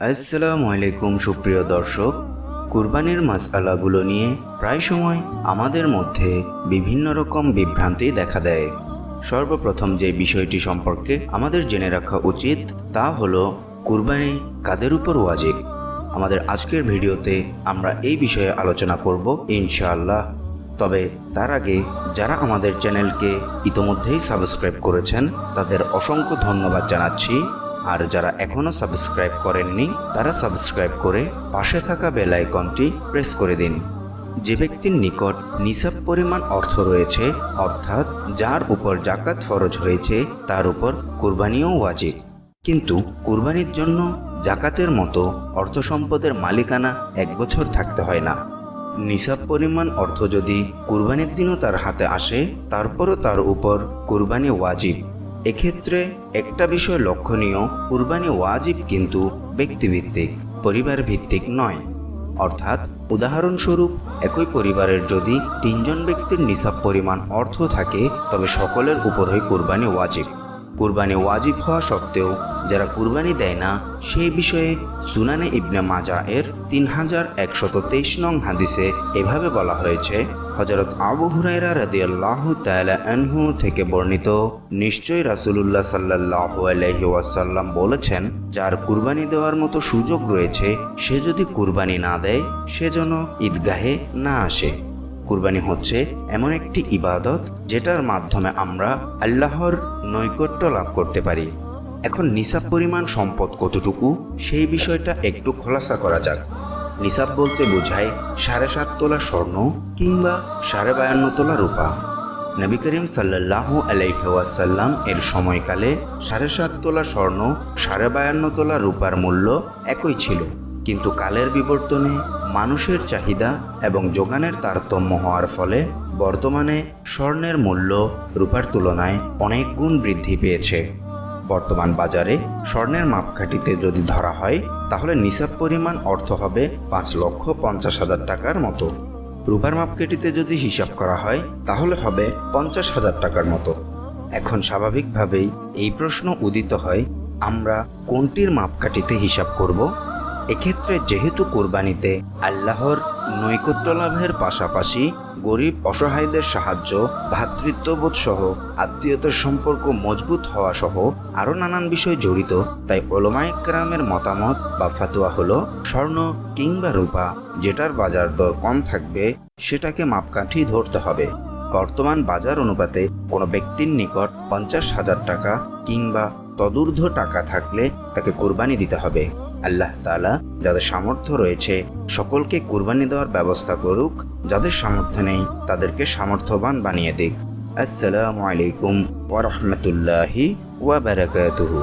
আসসালামু আলাইকুম সুপ্রিয় দর্শক। কুরবানির মাসআলাগুলো নিয়ে প্রায় সময় আমাদের মধ্যে বিভিন্ন রকম বিভ্রান্তি দেখা দেয়। সর্বপ্রথম যে বিষয়টি সম্পর্কে আমাদের জেনে রাখা উচিত, তা হলো কুরবানি কাদের উপর ওয়াজিব? আমাদের আজকের ভিডিওতে আমরা এই বিষয়ে আলোচনা করব ইনশাআল্লাহ। তবে তার আগে যারা আমাদের চ্যানেলকে ইতোমধ্যেই সাবস্ক্রাইব করেছেন, তাদের অসংখ্য ধন্যবাদ জানাচ্ছি। আর যারা এখনও সাবস্ক্রাইব করেননি, তারা সাবস্ক্রাইব করে পাশে থাকা বেল আইকনটি প্রেস করে দিন। যে ব্যক্তির নিকট নিসাব পরিমাণ অর্থ রয়েছে, অর্থাৎ যার উপর জাকাত ফরজ হয়েছে, তার উপর কুরবানিও ওয়াজিব। কিন্তু কুরবানির জন্য জাকাতের মতো অর্থ সম্পদের মালিকানা এক বছর থাকতে হয় না। নিসাব পরিমাণ অর্থ যদি কুরবানির দিনও তার হাতে আসে, তারপরও তার উপর কুরবানি ওয়াজিব। এক্ষেত্রে একটা বিষয় লক্ষণীয়, কুরবানি ওয়াজিব কিন্তু ব্যক্তিভিত্তিক পরিবার ভিত্তিক নয়। অর্থাৎ উদাহরণস্বরূপ, একই পরিবারের যদি তিনজন ব্যক্তির নিসাব পরিমাণ অর্থ থাকে, তবে সকলের উপরই কুরবানি ওয়াজিব। কুরবানি ওয়াজিব হওয়া সত্ত্বেও যারা কুরবানি দেয় না সেই বিষয়ে সুনানে ইবনে মাজা এর তিন হাজার একশত তেইশ নং হাদিসে এভাবে বলা হয়েছে হজরত আবু হুরাইরা রাদিয়াল্লাহ তাআলা আনহু থেকে বর্ণিত, নিশ্চয়ই রাসূলুল্লাহ সাল্লাল্লাহু আলাইহি ওয়াসাল্লাম বলেছেন, যার কুরবানি দেওয়ার মতো সুযোগ রয়েছে, সে যদি কুরবানি না দেয়, সে যেন ঈদগাহে না আসে। কুরবানি হচ্ছে এমন একটি ইবাদত যেটার মাধ্যমে আমরা আল্লাহর নৈকট্য লাভ করতে পারি। এখন নিসাব পরিমাণ সম্পদ কতটুকু সেই বিষয়টা একটু খোলাসা করা যাক। নিসাব বলতে বোঝায় সাড়ে সাত তোলা স্বর্ণ কিংবা সাড়ে বায়ান্ন তোলা রূপা। নবী করিম সাল্লাহ আলাইহাসাল্লাম এর সময়কালে সাড়ে সাত তোলা স্বর্ণ সাড়ে বায়ান্ন তোলা রূপার মূল্য একই ছিল। কিন্তু কালের বিবর্তনে মানুষের চাহিদা এবং যোগানের তারতম্য হওয়ার ফলে বর্তমানে স্বর্ণের মূল্য রূপার তুলনায় অনেক গুণ বৃদ্ধি পেয়েছে। বর্তমান বাজারে স্বর্ণের মাপকাঠিতে যদি ধরা হয়, তাহলে নিসাব পরিমাণ অর্থ হবে পাঁচ লক্ষ পঞ্চাশ হাজার টাকার মতো। রূপার মাপকাঠিতে যদি হিসাব করা হয়, তাহলে হবে পঞ্চাশ হাজার টাকার মতো। এখন স্বাভাবিকভাবেই এই প্রশ্ন উদিত হয়, আমরা কোনটির মাপকাঠিতে হিসাব করব? এক্ষেত্রে যেহেতু কোরবানিতে আল্লাহর নৈকট্য লাভের পাশাপাশি গরিব অসহায়দের সাহায্য ভ্রাতৃত্ববোধ সহ আত্মীয়তার সম্পর্ক মজবুত হওয়া সহ আরও নানান বিষয় জড়িত, তাই ওলমাইকরামের মতামত বা ফাতুয়া হলো স্বর্ণ কিংবা রূপা, যেটার বাজার দর কম থাকবে, সেটাকে মাপকাঠি ধরতে হবে। বর্তমান বাজার অনুপাতে কোনো ব্যক্তির নিকট পঞ্চাশ হাজার টাকা কিংবা তদূর্ধ্ব টাকা থাকলে তাকে কোরবানি দিতে হবে। আল্লাহ তালা যাদের সামর্থ্য রয়েছে সকলকে কুরবানি দেওয়ার ব্যবস্থা করুক। যাদের সামর্থ্য নেই, তাদেরকে সামর্থ্যবান বানিয়ে দিক। আসসালামু আলাইকুম ওরহমতুল্লাহি ওয়াবারাকাতুহু